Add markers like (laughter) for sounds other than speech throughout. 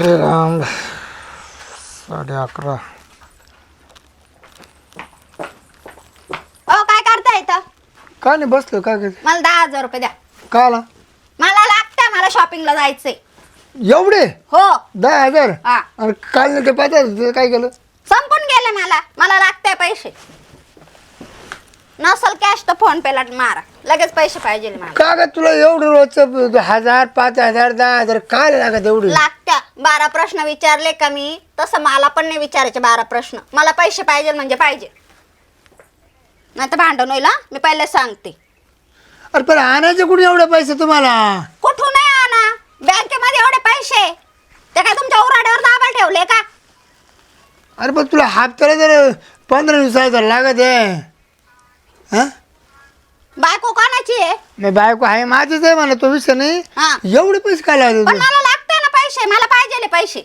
अरे राम साडे अकरा. अहो काय करता इथं? काय नाही बसलो काय काय मला दहा हजार रुपये द्या. आला? मला लागतंय मला शॉपिंगला जायचंय. एवढे? हो. दहा हजार? हा. आणि काल नाही ते पाच हजार काय केलं? संपून गेले मला. मला लागतंय पैसे. नसल कॅश तर फोन पेला मारा. लगेच पैसे पाहिजे मला. का ग तुला एवढं रोजचं हजार पाच हजार दहा हजार काय लागत एवढे? लागत्या. बारा प्रश्न विचारले का मी? तसं मला पण नाही विचारायचे बारा प्रश्न. मला पैसे पाहिजे म्हणजे पाहिजे. नाही तर भांडण होईल हं? मी पहिले सांगते. अरे पण आणायचे कुठे एवढे पैसे तुम्हाला? कुठून नाही आणा? बँकेमध्ये एवढे पैसे. ते काय तुमच्या उराड्यावर दाबा ठेवले का? अरे पण तुला हप्त्याला जर पंधरा वीस हजार लागत आहे हा? बायको कोणाची आहे? नाही बायको आहे माझीच आहे म्हणा तो विषय नाही? हा. एवढे पैसे काय लागले पण मला लागते ना पैसे मला पाहिजे पैसे.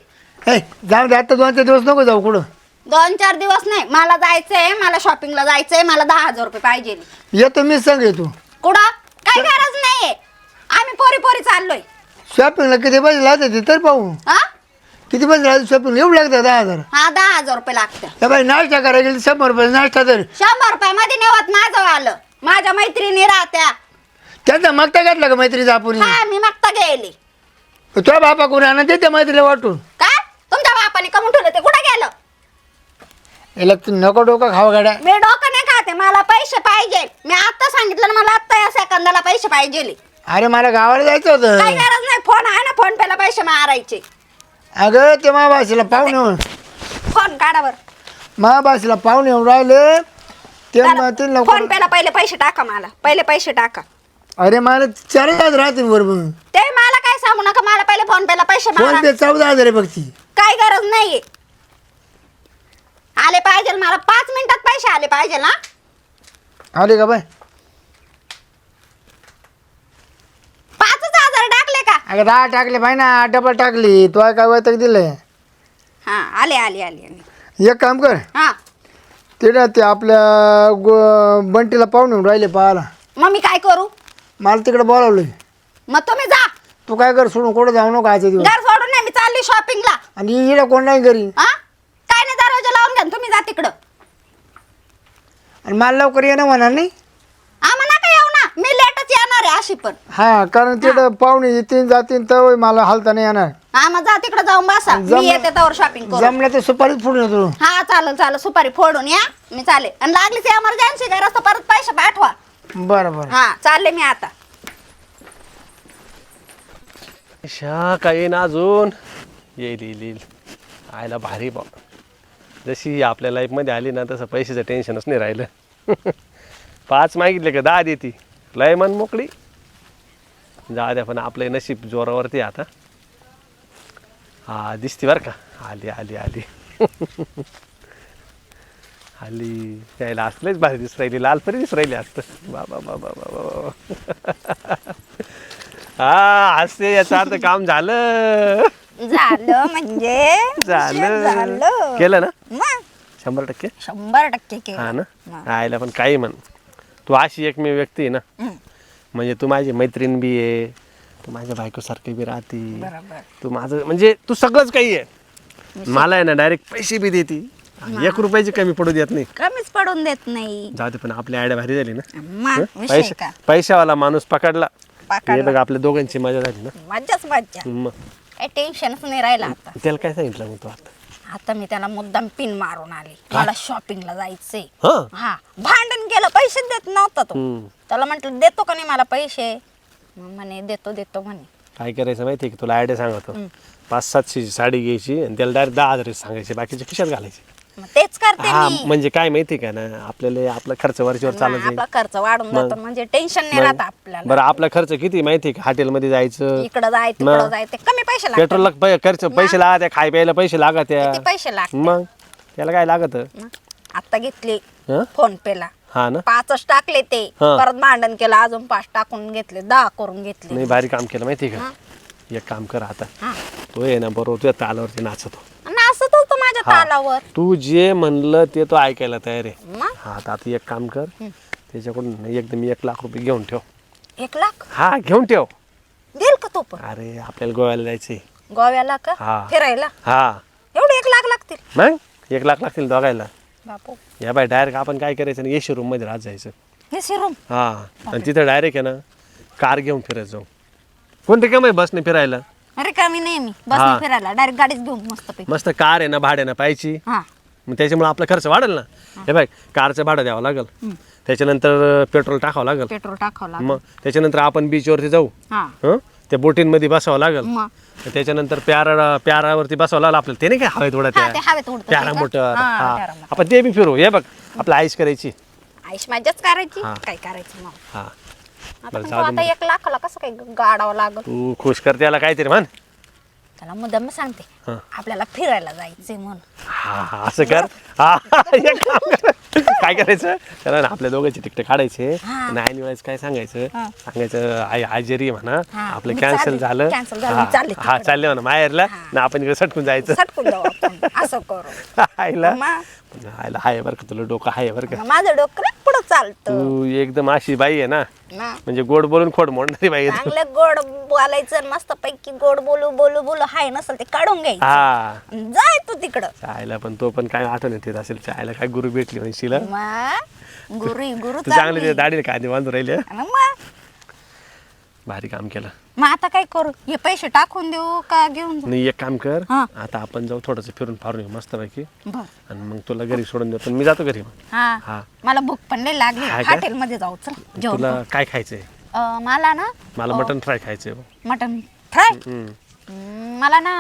हे जाऊ दे आता दोन चार दिवस नको जाऊ कुठं. दोन चार दिवस नाही मला जायचंय मला शॉपिंगला जायचंय मला दहा हजार रुपये पाहिजे येतो मी सांग तू कुठं? काही गरज नाहीये. आम्ही पोरी पोरी चाललोय. शॉपिंगला किती पैसे लागतात ते तर पाहू. हा? किती पैसे लागतात शॉपिंग एवढं लागतात दहा हजार. हा दहा हजार रुपये लागते त्या बाई नाश्ता करायला गेली शंभर रुपये नाश्ता तर. शंभर रुपयामध्ये नेवत माझं आलं. माझ्या मैत्रिणी राहत्या. त्याचा मागता घातला का मैत्रीचा आपण? हा मी मागता गेली. तुझ्या बापा कोणी आणा ते मैत्रीला वाटून. काय तुमच्या बापाने कमून ठेवलं ते? कुठे गेलं? याला तू नको डोकं खावा गाड्या. मी डोकं नाही खाते मला पैसे पाहिजे. मी आता सांगितलं ना मला आत्ता या सेकंदाला पैसे पाहिजे अरे मला गावाला जायचं होतं. काही गरज नाही फोन आहे ना फोन पेला पैसे मारायचे. अगं ते महाभाषेला पाहुणे येऊन फोन काढावर महाभाषेला पाहुणे येऊन राहिले. ते मग ते फोन लवकर पेला पहिले पैसे टाका मला. पहिले पैसे टाका. अरे मला चार हजार राहतील बरोबर ते मला काय सांगू नका मला पहिले फोन पेला पैसे फोन मारा पे चौदा हजार आहे बघ ती काही गरज नाहीये. आले पाहिजे मला पाच मिनिटात पैसे आले पाहिजे ना. आले का बाय? पाचच हजार टाकले का? अगं दहा टाकले पाहिजे ना डबल टाकली. तो काय वैतक दिलंय? हा आले आले आले आले. एक काम कर. हा. ते ना ते आपल्या गो- बंटीला पाहुणे येऊन राहिले पाहायला. मग मी काय करू? मला तिकडे बोलावलंय. मग तुम्ही जा. तू काय कर सोडून कुठं जाऊ नको आजचे दिवस. घर सोडून नाही मी चालली शॉपिंगला आणि इकडे कोण नाही घरी. हा काय नाही दरवाजा लावून घ्या तुम्ही जा तिकडं. आणि मला लवकर येणं म्हणा नाही? आम्हा नका येऊ ना मी लेटच येणार आहे अशी पण. हा कारण तिकडं पाहुणे येतील जातील तर मला हालता नाही येणार. हा मग जा तिकडे जाऊन बसा. जम- मी येते त्यावर शॉपिंग करू जमलं तर सुपारीच फोडून येतो. हा चालेल चालेल. सुपारी फोडून या. मी चालेल. आणि लागलीच एमर्जन्सी गरज तर परत पैसे पाठवा. बरं बरं. हा चालले मी आता. शा काय येईन अजून. येईल येईल येईल. आयला भारी बा. जशी आपल्या लाईफमध्ये आली ना तसं पैशाचं टेन्शनच नाही राहिलं. (laughs) पाच मागितले का दहा देती. लय मन मोकळी. जा द्या पण आपलं नशीब जोरावरती आता. हा दिसती बरं का? आली आली आली. (laughs) आली. यायला असलेच भारी दिस राहिली लाल परी दिस राहिली असतं. बाबा बाबा बाबा हा हसते याचा अर्थ काम झालं. झालं म्हणजे? (laughs) झालं. झालं. केलं ना? मग? शंभर टक्के? शंभर टक्के केलं. हा ना? मग. आयला पण काही म्हण. तू अशी एकमेव व्यक्ती आहे ना? हम्म. म्हणजे तू माझी मैत्रीण बी आहे तू माझ्या बायकोसारखी बी राहती. बरोबर. तू माझं म्हणजे तू सगळंच काही आहे. मला आहे ना डायरेक्ट पैसे बी देती. एक रुपयाची कमी पडू देत नाही. कमीच पडून देत नाही. जाऊ दे पण आपली आयडिया भारी झाली ना. विषय का? पैशावाला माणूस पकडला. हे पकडला. बघ आपल्या दोघांची मजा झाली ना. मज्जाच मज्जा मग. काही टेन्शनच नाही राहिलं आता. त्याला काय सांगितलं मग तू आता? आता मी त्याला मुद्दाम पिन मारून आले. मला शॉपिंगला जायचंय. हां? हा. भांडण केलं पैसे देत नव्हता तो. हम्म. त्याला म्हटलं देतो का नाही मला पैसे? मग म्हणे देतो देतो म्हणे. काय करायचं माहिती आहे की? तुला आयडिया सांगतो. पाच सातशेची साडी घ्यायची आणि त्याला डायरेक्ट दहा हजार सांगायचे बाकीचे खिशात घालायचे. मग तेच करते हा मी. म्हणजे काय माहिती का ना आपल्याला आपला खर्च वरच्यावर चालत आपला खर्च वाढून जातो म्हणजे टेन्शन नाही राहत आपल्याला. बरं आपला खर्च किती माहिती का? हॉटेलमध्ये जायचं इकडं जाय मग- तिकडं जाय ते कमी पैसे लागतात. पेट्रोलला पै- खर्च पैसे लागत खाय प्यायला पैसे लागत किती पैसे लागतात मग? त्याला काय लागत? आता घेतले हं? फोन पेला हा ना? पाचच टाकले ते. हा. परत भांडण केलं अजून पाच टाकून घेतले दहा करून घेतले. नाही भारी काम केलं माहिती का? एक काम कर आता. हा. तो आहे ना बरोबर तुझ्या तालावरती नाचतो आणि असंच होतं माझ्या हा. तालावर तू जे म्हणलं ते तो ऐकायला तयार आहे. मग? हा आता आता एक काम कर त्याच्याकडून एकदम एक लाख रुपये घेऊन ठेव. एक लाख? हा घेऊन ठेव. देईल का तो पण? अरे आपल्याला गोव्याला जायचंय. गोव्याला का? हा. फिरायला? हा. एवढे एक लाख लागतील. मग? एक लाख लागतील दोघायला. बापू. या बाय डायरेक्ट आपण काय करायचं ना एसी रूममध्ये राहत जायचं. हे सिरूम हा. आणि तिथं डायरेक्ट आहे ना कार घेऊन फिरायचं जाऊ. कोणते काम आहे बसने फिरायला? अरे कमी नाही मी. हा. बस फिरायला. डायरेक्ट गाडीच घेऊन मस्त पैकी मस्त कार आहे ना भाड्यानं पाहिजे हा. मग त्याच्यामुळे आपला खर्च वाढेल ना. हे. बाय कारचं भाडं द्यावं लागेल. त्याच्यानंतर पेट्रोल टाकावं लागेल. पेट्रोल टाकावं लागेल. मग त्याच्यानंतर आपण बीचवरती जाऊ. हा. हं? त्या बोटींमध्ये बसावं लागेल. मग? त्याच्यानंतर प्यारा प्यारावरती बसावं लागलं आपल्याला. ते नाही काय हवेत उडत हा, ते हवेत उडतं ते प्यारा का? मोटर. हा, हा. आपण ते बी फिरू. हे बघ आपलं आईश करायची. आयुष मजाच करायची. काय करायचं मग? हा. आता बरं, पण जाऊ तो दे आता एक लाखाला कसं गाडावं तू खुश कर त्याला काहीतरी म्हण. त्याला मुद्दाम सांगते. हा. आपल्याला फिरायला जायचंय म्हणून. हा हा, असं कर. हा एक काम कर. काय करायचं? त्याला ना आपल्या दोघांचे तिकट काढायचे. हा. नाही वेळेस काय सांगायचं? हा. सांगायचं आई आजेरी म्हणा हा, आपलं मी कॅन्सल चालले. झालं. Cancel झालं, हा, चालले हा तिकडे. चालले म्हणा माहेरला. हा. ना आपण इकडे सटकून जायचं. सटकून जाऊ आपण. असं करू. (laughs) आईला. मग हाय बरं का तुला डोकं हाय बरं का? माझं डोकं नाही पुढं चालतं. तू एकदम अशी बाई आहे ना? ना. म्हणजे गोड बोलून खोड मोडणारी बाई आहे तू. चांगलं गोड बोलायचं मस्त पैकी गोड बोलू बोलू बोलू हाय नसेल ते काढून घ्यायचं. हा. जाय तू तिकडं. चायला पण तो पण काय आठवण येते असेल चायला काय गुरु भेटली म्हणशील? मग? गुरु गुरु तू चांगली चांगली. ते दाढीला कांदे बांधून राहिले मग? भारी काम केलं. मग आता काय करू? हे पैसे टाकून देऊ का घेऊन जाऊ? नाही एक काम कर. हा. आता आपण जाऊ थोडंसं फिरून फारून येऊ मस्त पैकी बर. आणि मग तुला घरी सोडून देऊ. मी जातो घरी मग. हा. हा. मला भूक पण नाही लागली. हा का? हॉटेल मध्ये जाऊ चल जेवण तुला काय खायचंय? करू. अं, मला ना मला मटन फ्राय खायचंय. Mutton fry? हम्म. मला ना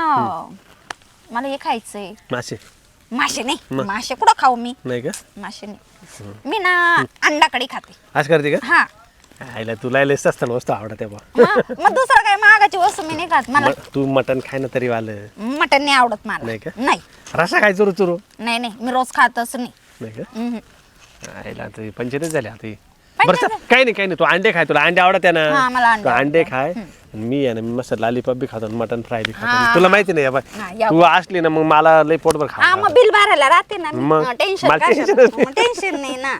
मला हे खायचंय. मासे. मासे नाही. मग? मासे कुठं खाऊ मी? नाही का? मासे नाही. मी ना अंडाकडी खाते. आज करते का? हा. आईला तुला लयच असताना वस्तू आवडत आहे बा. हा, मग दुसरं काय? मागाची वस्तू मी नाही खात मला म- तू मटन खाय ना तरी वालं. मटन नाही आवडत मला. नाही का? नाही. रसा काय चुरू चुरू. नाही नाही. मी रोज खातच नाही. नाही का? हम्म. आईला आता पंचायतच झाले आता ही. बरं चल, काही नाही काही नाही. तू अंडे खाय तुला. अंडे आवडत हा, मला ना अंडे तू अंडे. खाय. आणि मी आहे ना मी मस्त लालीपॉप बी खातो मटन फ्राय बी खातो. तुला माहिती नाही हा, बा या तू असली ना मग मला लय पोटभर हा खा मग बिल भरायला राहते ना मग? टेन्शन मला. टेन्शन नाही. ना.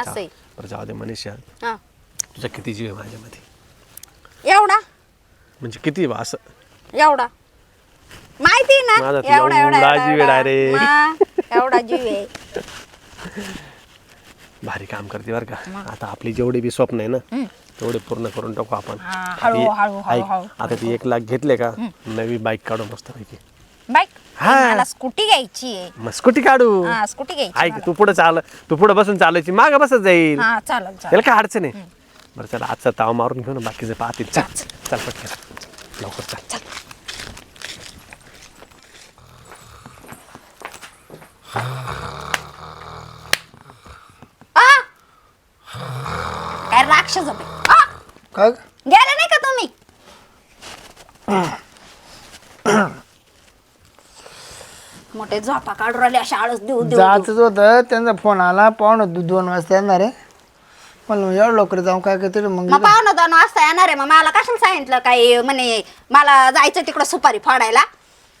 असं बरं जाऊ दे मनीषा. हा. तुझा किती जीव आहे माझ्यामध्ये? एवढा? म्हणजे किती बा असं? एवढा. माहिती आहे माझा ना एवढा एवढा एवढा एवढा, जीव आहे एवढा. direct. मग, एवढा जीव आहे. (laughs) भारी काम करते बरं का. आता आपली जेवढी बी स्वप्न आहे ना तेवढे पूर्ण करून टाकू आपण. हा, आता हळू, हे- हळू, हळू, ऐक, हळू. आता ती एक लाख घेतले का नवी बाईक काढू मस्त पैकी बाईक हा. मला स्कूटी घ्यायची आहे. मग स्कूटी काढू. हा स्कूटी घ्यायची ऐक मला. तू पुढे चाल तू पुढे बसून चालायची माग बसत जाईल. हा चालेल चालेल. त्याला काय अडचण आहे? बरं चला आजचा ताव मारून घेऊ ना बाकीचे पाहतील. चल चल. पटकन. लवकर चल. आ! काय राक्षस होते? आ! काय गेले नाही का तुम्ही? मोठे झोपा काढून राहिले अशा आळस देऊ देऊ देऊ. जायचंच होतं. त्यांचा फोन आला पाहुणं दो- दोन वाजता येणार आहे. म्हणलं मग एवढं लवकर जाऊन काय करते मग मग पाहुणं दोन वाजता येणार आहे मग मला कशाला सांगितलं काही म्हणे मला जायचं तिकडं सुपारी फोडायला?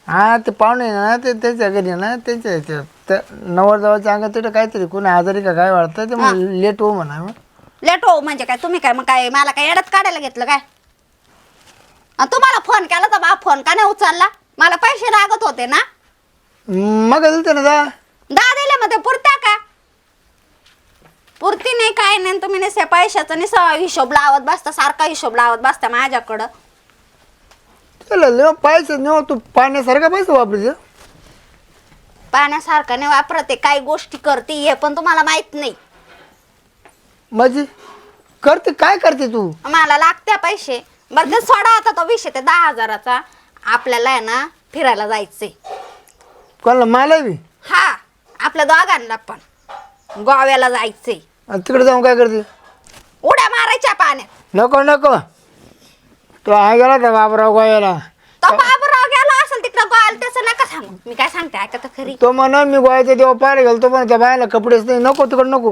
हा ते पाहुणे ना ते त्यांच्या घरी ना त्यांच्या ह्याच्यात त्या नवरदेवाच्या अंगात तिथं काहीतरी कोणी आजारी का काय वाटतं ते मग लेट हो म्हणा मग. लेट हो म्हणजे काय तुम्ही काय मग काय मला काय येड्यात काढायला घेतलं काय? आणि तुम्हाला फोन केला तर बा फोन का नाही उचलला? मला पैसे लागत होते ना. मग दिलते ना जा. दहा दिले मध्ये पुरत्या का पुरती नाही काय नाही तुम्ही नसे पैशाचा निस हिशोब लावत बसता सारखा हिशोब लावत बसता माझ्याकडं. चला लेव पैसे नेऊ तू पाण्यासारखा पैसे वापरते पाण्यासारखं नाही वापरते काही गोष्टी करते हे पण तुम्हाला माहीत नाही. माझी करते काय करते तू? मला लागत्या पैसे. बरं ते सोडा आता तो विषय ते दहा हजाराचा. आपल्याला आहे ना फिरायला जायचंय. कोणाला मला बी हा आपल्या दोघांना पण. गोव्याला जायचंय. आणि तिकडे जाऊन काय करते उड्या मारायच्या पाण्यात. नको नको. तो हा गेला होता बाबराव गोव्याला. तो बाबूराव गेला असेल तिकडं गोल त्याचं नका सांगू. मी काय सांगते ऐका तर खरी. तो म्हणा मी गोव्याचा देवा पाहायला गेलो तो पण त्या बायाला कपडेच नाही. नको तिकडे नको.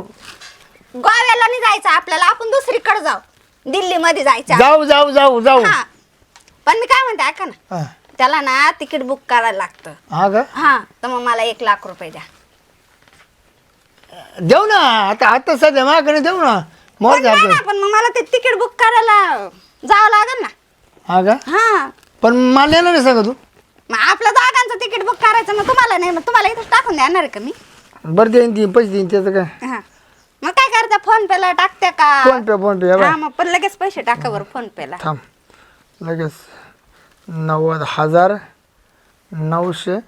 गोव्याला नाही जायचं आपल्याला आपण दुसरीकडे जाऊ. दिल्लीमध्ये जायचं. जाऊ जाऊ जाऊ जाऊ. हा. पण मी काय म्हणते ऐका ना. हा. त्याला ना तिकीट बुक करायला लागतं. हा का? हा तर मग मला एक लाख रुपये द्या. देऊ ना आता आता सध्या माझ्याकडे देऊ ना. मोर पण नाही ना, पण मग मला ते तिकीट बुक करायला जावं लागेल ना. हा का? हा. पण मला येणार नाही सांगा तू. मग आपलं जागांचं तिकीट बुक करायचं मग तुम्हाला नाही मग तुम्हाला इथं टाकून देणार आहे का मी? बरं देईन ती पैसे देईन त्याचं काय? हा. मग काय करता फोन पेला टाकते का? फोन पे फोन पे हा मग पण लगेच पैसे टाका बरं फोन पेला थांब. लगेच नव्वद हजार नऊशे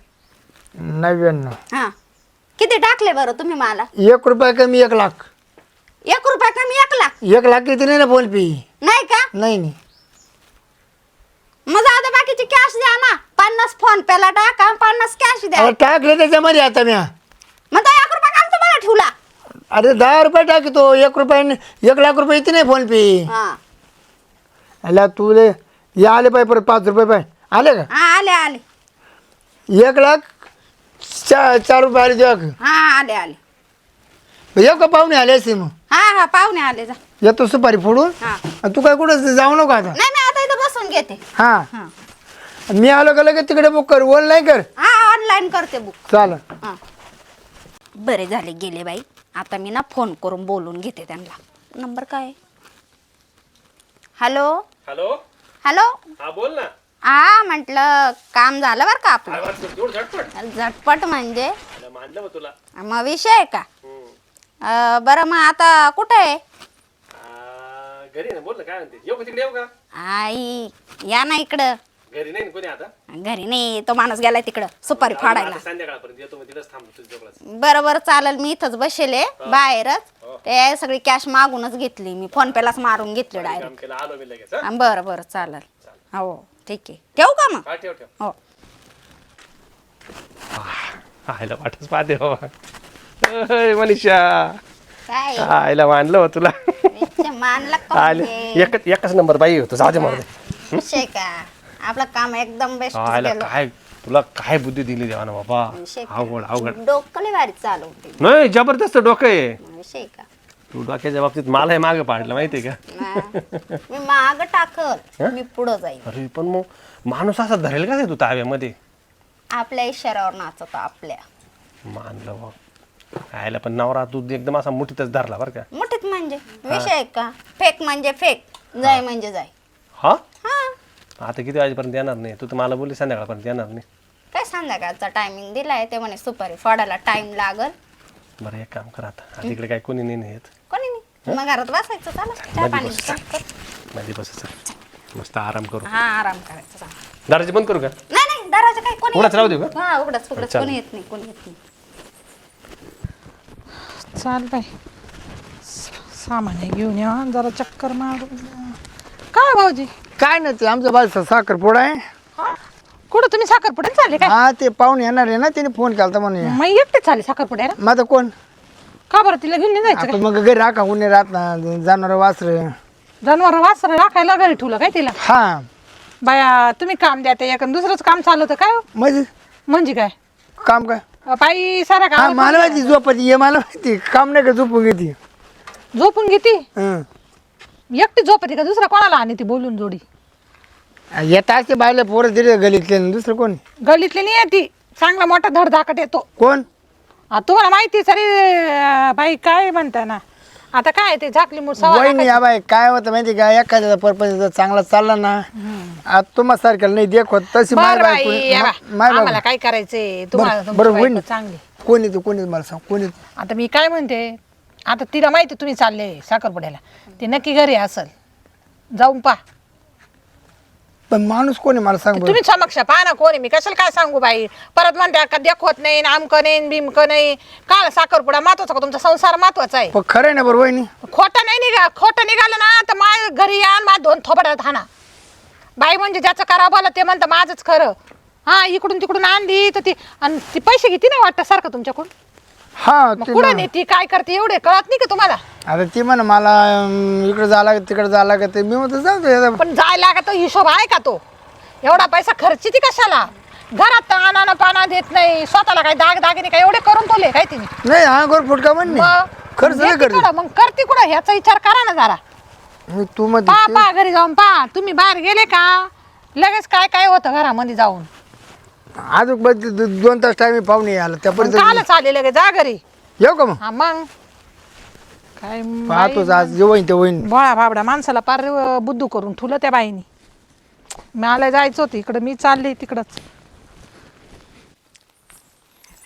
नव्याण्णव. हा. किती टाकले बरं तुम्ही मला? एक रुपया कमी एक लाख. एक रुपया कमी एक लाख? एक लाख किती नाही ना फोन पे? नाही का? नाही नाही. मग आता बाकीची कॅश द्या ना. पन्नास फोन पेला टाका पन्नास कॅश द्या. अरे टाकले त्याच्यामध्ये आता मी मग तो एक रुपया काल तुम्हाला ठेवला? अरे दहा रुपये टाकतो एक रुपये एक लाख रुपये येते नाही फोन पे. हा. अला तुले हे आले पाय परत पाच रुपये पाय. आले का? हा आले आले. एक लाख चार चार रुपये आले हा आले आले. येऊ का पाहुणे आले असते मग? हा हा पाहुणे आले जा. येतो सुपारी फोडून. हा. आणि तू काय कुठं जाऊ नको आता? नाही मी आता इथं बसून घेते. हा. हा. मी आलो का लगेच तिकडे बुक कर? ऑनलाईन कर? हा ऑनलाईन करते बुक चाल हा. बरे झाले गेले बाई. आता मी ना फोन करून बोलून घेते त्यांना. नंबर काय? आहे? हॅलो हॅलो हॅलो हा बोल ना. हा म्हटलं काम झालं बरं का आपलं? तेवढं झटपट. झटपट म्हणजे? मानलं मग तुला. मग विषय आहे का? हम्म. अं, बरं मग आता कुठे आहे? आ, घरी ना बोल ना काय म्हणते? येऊ का तिकडे येऊ का? आई या ना इकडं. घरी नाही ना कोणी आता? घरी नाही तो माणूस गेलाय तिकडं सुपारी फाडायला. आता संध्याकाळपर्यंत येतो मग तिथंच थांबतो तुझ्या जवळच. बरं बरं चालेल मी इथंच बसेले बाहेरच. ते सगळी कॅश मागूनच घेतली मी फोन पेलाच मारून घेतली डायरेक्ट काम केलं आलो मी लगेच हा? बरं बरं चालेल. हो ठीक आहे. ठेवू का मग? हा ठेव ठेव. हो. आयला वाटच पाहते बाबा. अय, मनीषा. काय? आयला मानलं हो तुला. मानला आले. म्हणजे? एकच एकच नंबर बाई होतो जाऊ दे विषय का? आपलं काम एकदम बेस्ट आयला काय तुला काय बुद्धी दिली देवाना बाबा? विषय का? अवघड अवघड. डोकं लय भारी चालवते नाही जबरदस्त डोकं आहे. विषय का तू डोक्याच्या बाबतीत मला हे मागे पाडलं माहितीये का. मी माग टाकल मी पुढं जाईल अरे पण मग माणूस असा धरेल का रे तू ताब्यामध्ये? आपल्या इशाऱ्यावर नाचतो आपल्या. मानलं बा आयला पण नवरा तू एकदम असा मुठीतच धरला बरं का. मोठीत म्हणजे? विषय का? फेक म्हणजे फेक जाय म्हणजे जाय. हा? आता किती वाजेपर्यंत येणार नाही? तू तर मला बोलली संध्याकाळपर्यंत येणार नाही. काय संध्याकाळचा टायमिंग दिलाय? ते म्हणे सुपारी फोडायला टाइम लागल. बरं एक काम कर आता. आता इकडे काय कोणी नाही येत. कोणी नाही? मग घरात बसायचं चालत चहा मध्ये पाणी. कर. मध्ये बस मस्त आराम करू. हा आराम करायचा. दराची बंद करू का? नाही नाही दरवाजा काय कोणी उघडाच येत राहू नाही. देऊ का? हा उघडच उघडच. चालेल. कोणी येत नाही कोणी येत नाही. चाल सामान हे घेऊन या जरा चक्कर मारू काय भाऊजी? काय नाही ते आमच्या बाजूचा साखरपुडा आहे. कुठं तुम्ही साखरपुड्यात चालले काय? हा ते पाहुणे येणार आहे ना त्याने फोन केला म्हणून. मग एकटे चालले साखरपुड्याला? मग आता कोण? का बरं तिला घेऊन नाही जायचं मग घरी राखा उन्हे राहत ना जाणार वासर. जनावर वासर राखायला घरी ठेवलं काय तिला? हा. बाया तुम्ही काम द्या ते एक दुसरंच काम चालू होतं काय हो? म्हणजे? म्हणजे काय? काम काय? अ, बाई सारा हा काम मला माहिती झोपायची ये मला माहिती काम नाही का झोपून घेते? झोपून घेते? हं. एकटी झोपते का? दुसरा कोणाला आणि ती बोलून जोडी? येता असते बायला पोरं दिले गलीतले दुसरं कोण? गलीतली नाही येते चांगला मोठा धडधाकट येतो. कोण? आ, तुम्हाला माहिती आहे सरी बाई काय म्हणता ना? आता काय ते झाकली मूळ सवा वहिनी या बाई काय होतं माहिती का? एखाद्याचा पर्पज चांगला चालला ना आता तुम्हा सारख्याला नाही देखत तशी माय बरं बायको बाई या बा. माय आम्हाला बायको काय करायचंय? तुम्हाला बरं तुमची बरं बायको वहिनी चांगली. कोणी तू कोणी मला सांग कोणी तू? आता मी काय म्हणते आता तिला माहिती तुम्ही चालले साखरपुड्याला. ते नक्की घरी असल. जाऊन पा पण माणूस कोणी मला सांग. तुम्ही समक्ष पहा ना कोणी मी कशाला काय सांगू बाई? परत म्हणते का देखवत नाही आमकं नाही बिमक नाही. काय साखरपुडा महत्त्वाचा का तुमचा? संसार महत्त्वाचा आहे. पण खरं ना बरं वहिनी? खोटं नाही निघा खोटं निघालं ना तर माझ्या घरी या आणि माझ्या दोन थोबड्यात हाना बाई म्हणजे ज्याचं करा बोला ते म्हणतं माझंच खरं. हा इकडून तिकडून आणली तर ती आणि ती पैसे घेते ना वाटतं सारखं तुमच्याकडून? हा मग ती कुठं नाही ती काय करते एवढे कळत नाही का तुम्हाला? आता ती म्हणा मला अं, इकडं जायला लागत तिकडे जायला लागत. मी म्हणतो जाऊ दे आता. पण जायला लागत हिशोब आहे का तो? एवढा पैसा खर्ची ती कशाला? घरात तर पाना देत नाही. स्वतःला काय दाग दागिने काय एवढे करून तोले काय तिने? नाही हा गोर फुटका म्हण मग? खर्च नाही देते करते. कुठं? मग करते कुठं? ह्याचा विचार करा ना जरा. मी तू मग पा पा घरी जाऊन पा. तुम्ही बाहेर गेले का? लगेच काय काय होतं घरामध्ये जाऊन? अजून बस दो- दोन तास टाइम पाहुणे आला. त्यापर्यंत कालच आले लगेच जा घरी. येऊ का मग? हा मग. काय पाहतोच आज जे होईन ते होईन बोळा बाबडा माणसाला पार अं, बुद्धू करून ठुलं त्या बाईनी. मला जायचं होतं इकडं मी चालले तिकडंच.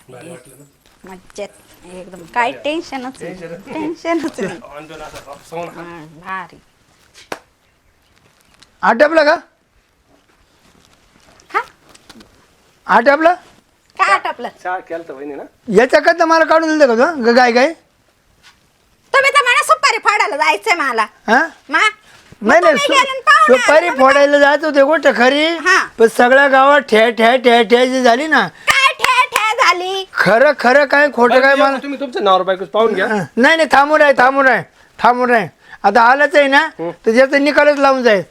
मज्जेत. एकदम काय टेन्शनच. टेन्शनच नाही. (laughs) हा, भारी. आटपला का? हा? आटपला? काय आटपलं? चहा केलं तर वहिनी ना. याच्याकरता मला काढून दिलं का तू गाय गाय तुम्ही तर मला सुपारी फाडायला जायचंय मला. हा? मा नाही नाही तुम्ही गेले न पाहुणे सु- सुपारी फोडायला जात होते गोष्ट खरी. हा. पण सगळ्या गावात ठे ठे ठे ठे जी झाली ना. काय ठे ठे झाली? खरं खरं काय खोटं काय मला तुम्ही तुमचं नावर बायकोच पाहून घ्या. हा. नाही नाही थांबून आहे थांबून आहे थांबून आहे आता आलंच आहे ना तर ज्याचा निकालच लावून जाईल.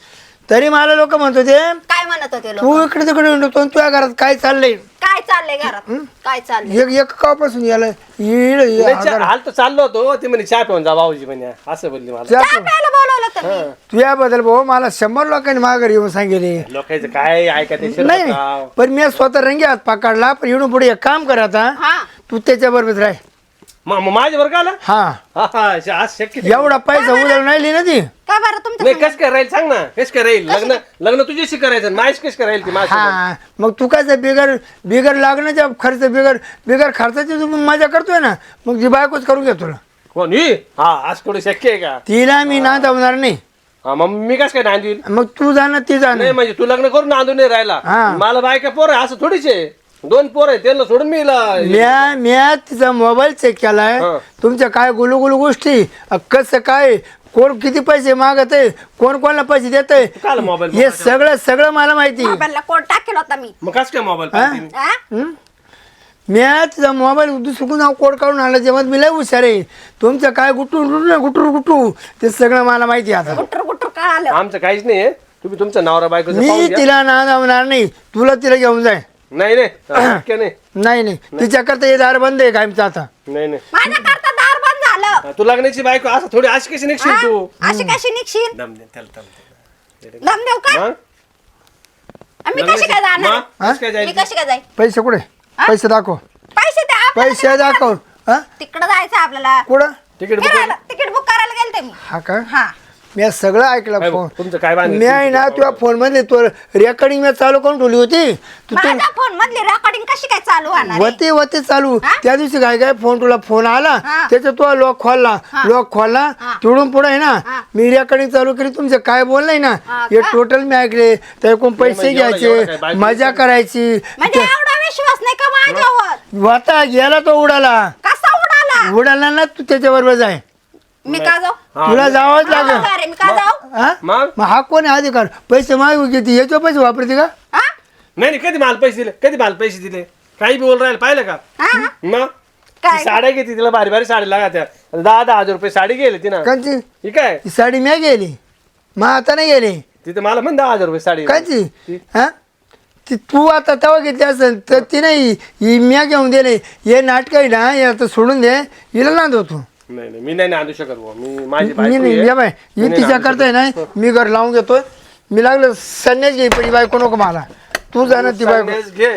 तरी मला लोक म्हणत होते काय म्हणत होते लोक? तू इकडे तिकडे हिंडतो आणि तुझ्या घरात काय चाललंय? काय चाललंय घरात? काय चाललंय? एक एक कापासून याला इड- नाही, हाल तर चाललो होतो ती म्हणे चहा पिऊन जा भाऊजी म्हणे असं बोलली मला. चहा तू. प्यायला बोलवलं तुम्ही तुझ्याबद्दल भाऊ मला शंभर लोकांनी माघारी येऊन सांगितले. लोकांचं काय ऐका ते नाही शिरपतराव. नाही. पण मी स्वतः रंगी हात पकडला पण इकडून पुढे एक काम कर आता. हा. तू त्याच्या बरोबर राह. म- म- माझ्या बरं का आला? हा. हा, हा, श- आज शक्य नाही. एवढा पैसा उद्या नाही लिहिली ना ती? का बरं तुमच्या नाही कस काय राहील? सांग ना. कस काय राहील? लग्न लग्न तुझ्याशी करायचं माझ्याशी कस काय राहील ती माझ्या हा. मग तू काय बिगर बिगर लागण्याचा खर्च बिगर बिगर खर्चाची तू मजा करतोय ना? मग ती बायकोच करून घे तुला. कोण? ही? हा आज कोणी शक्य आहे का? तिला मी नांदवणार नाही. हा मग मी कस काय नांदील मग तू जाणं ती नाही जाणं म्हणजे तू लग्न करून नांदून नाही राहिला. हा. मला बायका पोर आहे असं थोडीच आहे. दोन पोर आहे त्यांना सोडून मी म्या म्या तिचा मोबाईल चेक केलाय. हा. तुमच्या काय गुलू गुलू गोष्टी? अ, कसं काय? कोण किती पैसे मागत आहे कोण कोणाला पैसे देत आहे काल मोबाईल हे सगळं सगळं मला माहिती. मोबाईलला कोड टाकेल होता मी? मग कस काय मोबाईल हा? हा? म्या तिचा मोबाईल दुसरं नाव कोड काढून आणला जेव्हा मी लय हुशार आहे. तुमचं काय गुटू गुटू गुटू गुटू. ते सगळं मला माहिती आहे आता. गुटर गुटर कळालं आमचं काहीच नाही तुम्ही तुमचा नवरा बायको मी तिला नांदवणार नाही. तुला तिला घेऊन जाय. नाही नाही. नाही. नाही नाही. तिच्याकरता हे दार बंद आहे कायमचं आता. नाही नाही. माझ्या करता दार बंद झालं. तू लग्नाची बायको असं थोडी अशी कशी निघशील हा? तू? अशी कशी निघशील? दम दे त्याला दम दे. दम देऊ का? मग? मी कशी काय जाणार? मग? कशी काय मी जायचं कशी काय जाईल? पैसे कुठे? पैसे दाखव. पैसे द्या आपल्याला पैसे तिकडं- दाखव. हा? तिकडं जायचं आपल्याला. कुठं? तिकीट बुक फिरायला तिकीट बुक करायला गेलते मी. हा का? हा. मी सगळं ऐकलं काय फोन तुमचं काय बांधलं? मी आहे ना तुझ्या फोनमध्ये तो रेकॉर्डिंग मी चालू करून ठेवली होती. तू तू माझ्या फोन मधली रेकॉर्डिंग कशी काय चालू होणार आहे? होते होते चालू. हा? त्या दिवशी काय काय फोन तुला फोन आला हा. त्याचा तो लॉक खोलला. लॉक खोलला तिकडून पुढे आहे ना हा. मी रेकॉर्डिंग चालू केली तुमचं काय बोललंय ना हा हे का? टोटल मी ऐकले. त्याकडून पैसे म्हणजे एवढं- एवढं काय घ्यायचे मजा करायची. म्हणजे एवढा विश्वास नाही का माझ्यावर? होता गेला तो उडाला. कसा उडाला? उडाला ना तू त्याच्या बरोबर जाय. मी का जाऊ. तुला जावंच लागेल. हा? मग मग हा कोण आहे अधिकार? पैसे मागू घेते याचे पैसे वापरते का? हा? नाही नाही कधी माल पैसे दिले? कधी माल पैसे दिले? काही बी बोल राहिले पाहिलं का? हा? मग? काय? ती साड्या घेते तिला भारी भारी साडी लागत्या दहा दहा हजार रुपये साडी गेली तिनं. कांची ही काय? ही साडी मी गेली. मग आता नाही गेली. तिथे मला म्हण दहा हजार रुपये साडी. कांची ती- हा? ती तू आता तेव्हा घेतली असेल तर ती नाही ही म्या घेऊन दिले. हे नाटक आहे ना हे आता सोडून दे. हिला नांद होतो नाही नाही मी नाही आणू शकत बुवा. मी माझी मी बायको नाही आहे. या बाय मी ही नाही तिच्या आणू करताय ना मी घर लावून घेतोय. मी लागलं संन्यास घे पण ही बायको नको मला. तू जा ना ती बायको. संन्यास घे.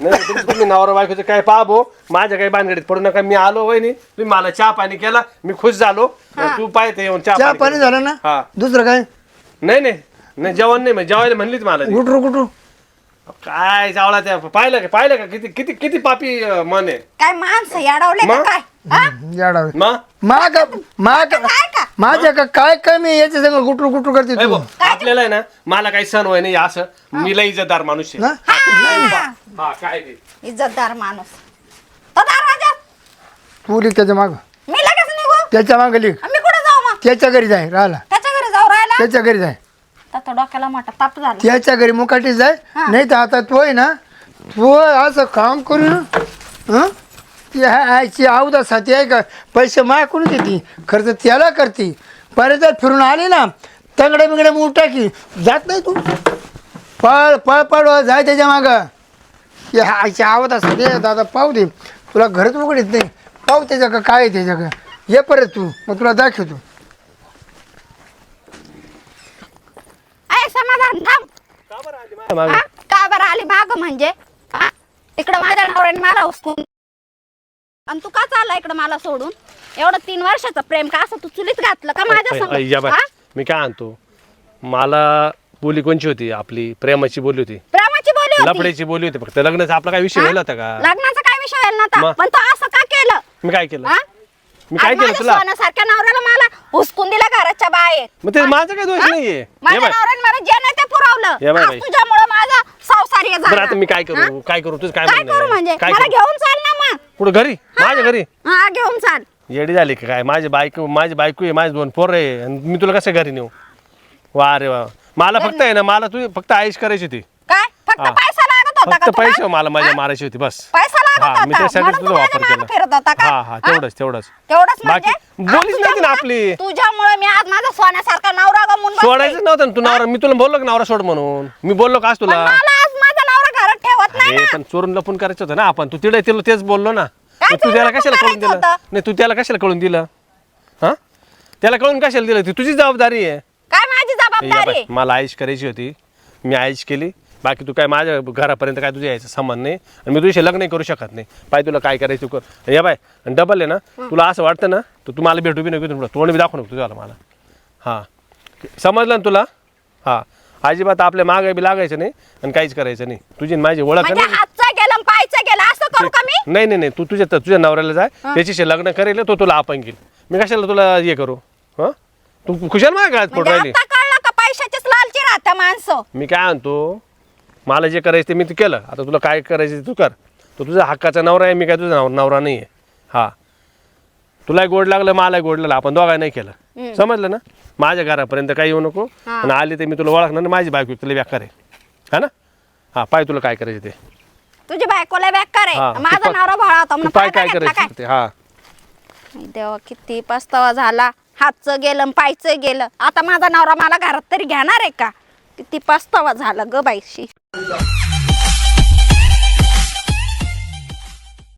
नाही तुमचं तुम्ही नवरा बायकोचं काय पाहबो? माझ्या काही बांधगडीत पडू नका. मी आलो वहिनी. तुम्ही मला चहा पाणी केला. मी खुश झालो. तू पाहिजे येऊन चहा चहा पाणी केलं. झालं ना? हा. दुसरं काय? नाही नाही नाही जेवण नाही म्हणजे जेवायला म्हणलीच मला ती. गुटरू गुटरू काय जावला त्या. पाहिलं का पाहिलं का? किती किती किती पापी अं, मन आहे? काय माणसं याडवले का मग? काय? हा? मग माग माग काय का? माझ्या का काय कमी आहे? याच्या संग गुटरू गुटरू करते ए तू. भाऊ, आपल्याला आहे ना मला काही सण होय नाही असं. मी लय इज्जतदार माणूस आहे. ना? हा. हा काय ते इज्जतदार माणूस. तो दरवाजा तू लिख त्याच्या माग. मी लगेच निघू? त्याच्या माग लिख. मी कुठे जाऊ मग? त्याच्या घरी जाय राहिला त्याच्या घरी जाऊ राहिला त्याच्या घरी जाय. तर डोक्याला मोठा ताप झाला. त्याच्या घरी मुकाटी जाय. नाही तर आता तो आहे ना तू असं काम करू ना हं? ती आईची आवदा साथी आहे का? पैसे माया कोणी देते? खर्च त्याला करते. परत जर फिरून आली ना तंगडे बिंगडे मूठ टाकी. जात नाही तू. पळ पळ पळ जाय त्याच्या मागं. की हा आईची आवदा साथी दादा पाहू दे. तुला घरच उघडीत नाही. पाहू त्याच्या का काय आहे त्याच्या का ये परत तू. मग तुला दाखवतो. अय समाधान थांब? का बरं आली माग? म्हणजे? इकडं माझ्या नवऱ्याने मला उचकून आणि तू का चालला इकडं मला सोडून? एवढं तीन वर्षाचं प्रेम का असं तू चुलीत घातलं का माझ्या ऐ- ऐ- या संग बाय. हा? मी काय आणतो? मला बोली कोणची होती? आपली प्रेमाची बोली होती. प्रेमाची बोली होती. लफड्याची बोली होती फक्त. लग्नाचा आपला काय विषय हा? होता का? लग्नाचा काय विषय व्हायला मग? नव्हता पण तो असं का केलं? मी काय केलं? हा? मी काय केलं माझ्या तुला? सोन्यासारख्या नवऱ्याला मला हुसकून दिलं घराच्या बाहेर. मग ते माझा काही दोष हा? नाहीये? हे माझ्या बाय. नवऱ्याने मला जे नाही ते पुरवलं. बाय आज बाई. तुझ्यामुळे माझा संसार हे बरं झाला. आता मी काय हा? करू काय करू? तुझं काय काय म्हणणं करू आहे? म्हणजे? काय मला करू? घेऊन चाल ना कुठं घरी? माझ्या घरी? हा घेऊन चाल. येडी झाली का काय? माझी बायको माझी बायको आहे माझे दोन पोरं आहे. आणि मी तुला कसं घरी नेऊ? वा रे वा. मला फक्त आहे ना मला तू फक्त आईश करायची होती. काय? फक्त हा. पैसा लागत होता का फक्त तुला? पैसे मला माझ्या हा? मारायची होती बस. पैसा लागत हा मी होता. त्यासाठी म्हणून तुझा वापर मागं केला. फिरत होता का? हा हा तेवढंच तेवढंच. तेवढंच बाकी म्हणजे बोलीच नव्हती ना आपली. तुझ्यामुळे मी आज माझा सोन्यासारखा नवरा गमून बसले. सोडायचं नव्हतं ना तू नवरा. मी तुला बोललो का नवरा सोड म्हणून. मी बोललो का आज पण तुला मला आज माझा नवरा घरात ठेवत नाही अरे पण चोरून लपून करायचं होतं ना आपण. तू तिथे तिला तेच बोललो ना. काय मग तू चोरून त्याला लपून कशाला कळून करायचं दिलं? होतं? नाही तू त्याला कशाला कळून दिलं? हा? त्याला कळून कशाला दिलं? ती तुझी जबाबदारी आहे. काय माझी या जबाबदारी? बाई, मला आईश करायची होती. मी आईश केली. बाकी तू काय माझ्या घरापर्यंत काय तुझ्या यायचं संबंध नाही. आणि मी तुझ्याशी लग्न करू शकत नाही. पाय तुला काय करायचं तू कर. या बाय आणि डबल आहे ना तुला असं वाटतं ना तर तू मला भेटू बी नको तोंड बी दाखवू नको तुझ्याला मला. हां. समजलं ना तुला? हां. अजिबात आपल्या मागे बी लागायचं नाही आणि काहीच करायचं नाही. तुझी आणि माझी ओळख आहे म्हणजे ना. हातचं गेलं आणि पायचं गेलं असं करू का मी? नाही नाही नाही तू तुझ्या तुझ्या नवऱ्याला जाय त्याच्याशी लग्न करेल तो तुला आपण घेईल. मी कशाला तुला हे करू? हां? तू खुशाल माझ्या काळात पडू म्हणजे राहिली? आता कळलं का पैशाचीच लालची राहत्या माणसं? मी काय आणतो मला जे करायचं ते मी ते केलं. आता तुला काय करायचं ते तू कर. तो तुझा हक्काचा नवरा आहे मी काय तुझा नव- नवरा नाही आहे हा. तुलाही गोड लागलं मलाही गोड लागलं. आपण दोघांनी नाही केलं समजलं ना? माझ्या घरापर्यंत काही येऊ नको. आणि आली ते मी तुला ओळखणार नाही माझी बायको तुला व्याकार आहे हा ना? हा पाय तुला काय करायचं ते. तुझी बायकोला बेकार हा आहे तू माझा पाय- नवरा भोळा होता तू म्हणून पाय फायदा काय घेतला करायचं ते हा. काय देवा किती पस्तावा झाला. हातचं गेलं आणि पायचं गेलं. आता माझा नवरा मला घरात तरी घेणार आहे का? किती पस्तावा झाला ग बाईशी.